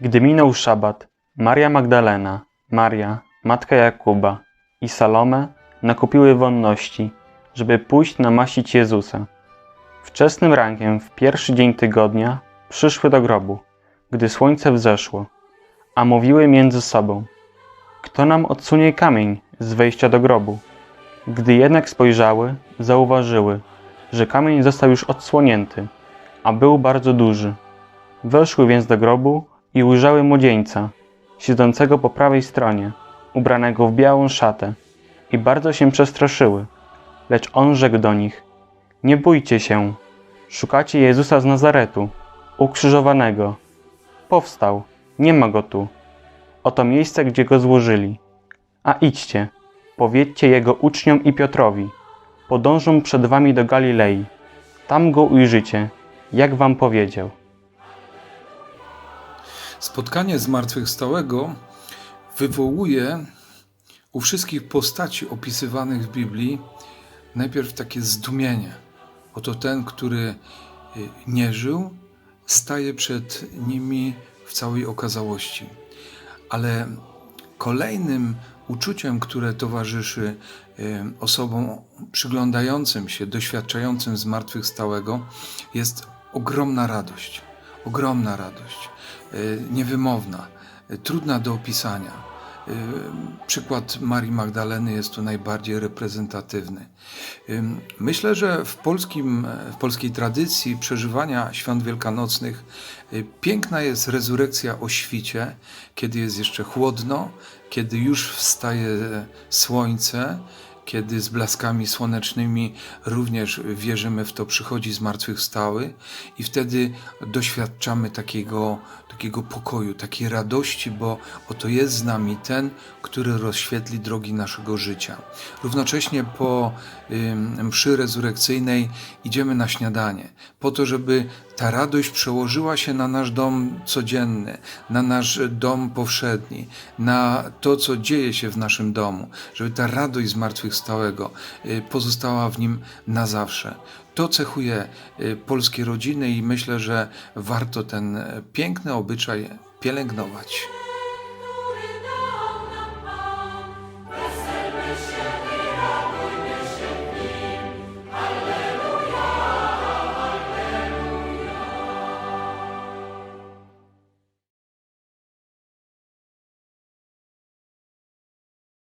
Gdy minął szabat, Maria Magdalena, Maria, matka Jakuba i Salome nakupiły wonności, żeby pójść namaścić Jezusa. Wczesnym rankiem w pierwszy dzień tygodnia przyszły do grobu, gdy słońce wzeszło, a mówiły między sobą: Kto nam odsunie kamień z wejścia do grobu? Gdy jednak spojrzały, zauważyły, że kamień został już odsłonięty, a był bardzo duży. Weszły więc do grobu i ujrzały młodzieńca, siedzącego po prawej stronie, ubranego w białą szatę, i bardzo się przestraszyły. Lecz on rzekł do nich: Nie bójcie się, szukacie Jezusa z Nazaretu, ukrzyżowanego. Powstał, nie ma go tu. Oto miejsce, gdzie go złożyli. A idźcie, powiedzcie jego uczniom i Piotrowi: Podążą przed wami do Galilei. Tam go ujrzycie, jak wam powiedział. Spotkanie zmartwychwstałego wywołuje u wszystkich postaci opisywanych w Biblii najpierw takie zdumienie. Oto ten, który y, nie żył, staje przed nimi w całej okazałości. Ale kolejnym uczuciem, które towarzyszy y, osobom przyglądającym się, doświadczającym zmartwychwstałego, jest ogromna radość. Ogromna radość, y, niewymowna, y, trudna do opisania. Y, Przykład Marii Magdaleny jest tu najbardziej reprezentatywny. Myślę, że w, polskim, w polskiej tradycji przeżywania świąt wielkanocnych piękna jest rezurekcja o świcie, kiedy jest jeszcze chłodno, kiedy już wstaje słońce, kiedy z blaskami słonecznymi również wierzymy w to, przychodzi zmartwychwstały i wtedy doświadczamy takiego, takiego pokoju, takiej radości, bo oto jest z nami ten, który rozświetli drogi naszego życia. Równocześnie po mszy rezurekcyjnej idziemy na śniadanie, po to, żeby ta radość przełożyła się na nasz dom codzienny, na nasz dom powszedni, na to, co dzieje się w naszym domu, żeby ta radość zmartwychwstałego y, pozostała w nim na zawsze. To cechuje y, polskie rodziny i myślę, że warto ten y, piękny obyczaj pielęgnować.